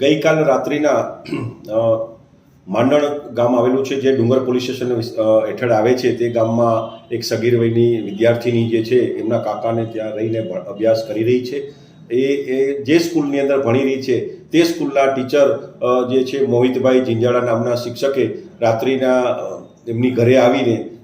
ગઈકાલ રાત્રિના માંડણ ગામ આવેલું છે, જે ડુંગર પોલીસ સ્ટેશન હેઠળ આવે છે, તે ગામમાં એક સગીર વયની વિદ્યાર્થીની જે છે, એમના કાકાને ત્યાં રહીને અભ્યાસ કરી રહી છે. એ એ જે સ્કૂલની અંદર ભણી રહી છે, તે સ્કૂલના ટીચર જે છે, મોહિતભાઈ જિંજાળા નામના શિક્ષકે રાત્રિના એમની ઘરે આવીને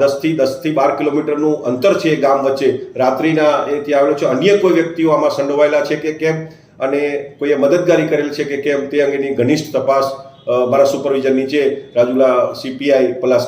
દસથી દસથી બાર કિલોમીટરનું અંતર છે એ ગામ વચ્ચે. રાત્રિના એ ત્યાં આવેલો છે. અન્ય કોઈ વ્યક્તિઓ આમાં સંડોવાયેલા છે કે કેમ? અને કોઈએ મદદગારી કરેલ છે કે કેમ? તે અંગેની ઘનિષ્ઠ તપાસ મારા સુપરવિઝન નીચે રાજુલા સીપીઆઈ પલાસ